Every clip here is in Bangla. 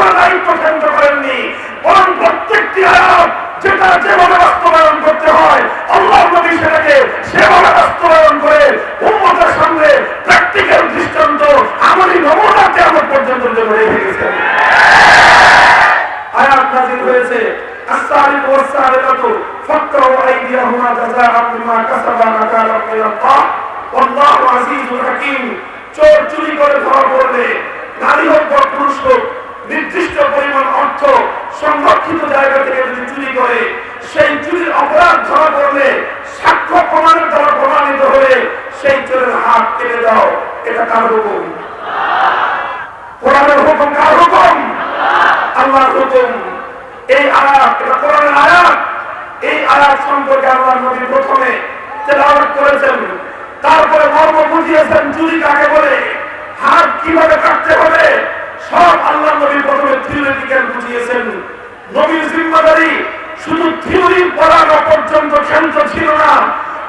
ব্যাখ্যা করে দায়িত্ব কেন্দ্র করেননি বরং প্রত্যেকটি আয়াত যেটা যেভাবে বাস্তবায়ন করতে হয় আল্লাহ নবী সেটাকে সেভাবে বাস্তবায়ন করে উম্মতের সামনে প্র্যাকটিক্যাল দৃষ্টান্ত আমলি নমুনা কেমন পর্যন্ত জন্য রেখে গেছেন আয়াত নাযিল হয়েছে السارق والسارقة فقطعوا أيديهما جزاء بما كسبا نكالا من الله والله عزيز حكيم হাত কেটে দাও, এটা কার হুকুম? কোরআনের হুকুম কার হুকুম? আল্লাহর হুকুম। এই আয়াত, এটা কোরআনের আয়াত। এই আয়াত সম্পর্কে আল্লাহ নবী প্রথমে তেলাওয়াত করেছেন। তারপরে মর্ম বুঝিয়েছেন চুরি কাকে বলে, হাত কীভাবে কাটতে হবে, সব আল্লাহ নবী প্রথমে থিওরিটিক্যাল বুঝিয়েছেন। নবীর জিম্মাদারি শুধু থিওরি পড়ানো পর্যন্ত ক্ষান্ত ছিল না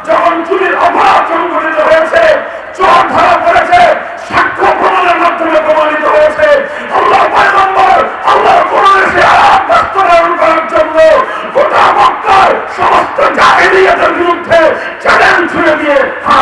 যখন চুরির অপরাধ সংঘটিত হয়েছে চোর ধরা পড়েছে সাক্ষ্য প্রমাণের মাধ্যমে প্রমাণিত হয়েছে আল্লাহ পয়গম্বর আল্লাহ কোরআনের সে আয়াত বাস্তবায়ন করার জন্য গোটা মক্কার সমস্ত জাহেলিয়াতের বিরুদ্ধে চ্যালেঞ্জ ছুড়ে দিয়ে হাত কেটে দিয়েছেন ফতে মক্কার সময় আল্লাহ নবী এলান করেছেন ওয়াল্লাহি লাউ আন্না ফাতিমাতা বিনত মুহাম্মাদিন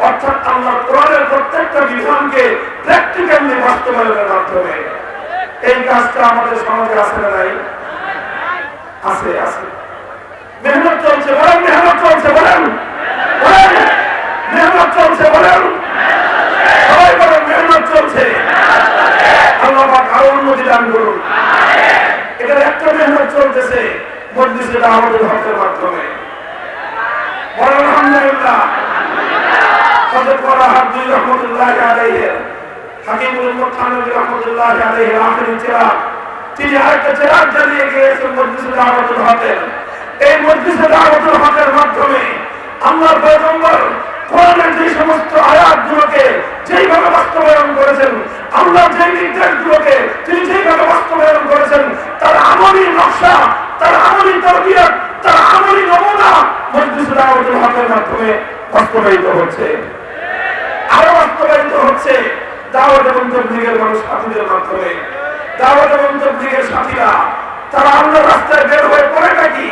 অর্থাৎ আল্লাহ কোরআনের প্রত্যেকটা বিধানকে প্র্যাকটিক্যালি বাস্তবায়নের মাধ্যমে এই কাজটা আমাদের সমাজে আছে না নাই? আছে আছে। মেহনত চলছে, বলেন, মেহনত চলছে, বলেন। বলেন, মেহনত চলছে, বলেন। সবাই বলেন, মেহনত চলছে। আল্লাহ পাক আরও উন্নতি দান করুন। এটার একটা মেহনত চলতেছে মজলিসে দাওয়াতের হকের মাধ্যমে। বলেন, আলহামদুলিল্লাহ। হযরত করা বাস্তবায়ন করেছেন আল্লাহ যে নির্দেশগুলোকে তিনি যেইভাবে বাস্তবায়ন করেছেন, তার আমলি নকশা, তার আমলি তার আমলি নমুনা মজলিসে দাওয়াতুল হকের মাধ্যমে বাস্তবায়িত হচ্ছে। আরও বাস্তবায়িত হচ্ছে। দাওয়াত এবং তবলিগের মানুষ সাথীদের মাধ্যমে। দাওয়াত এবং তবলিগের সাথীরা, তারা অন্য রাস্তায় বের হয়ে পড়ে নাকি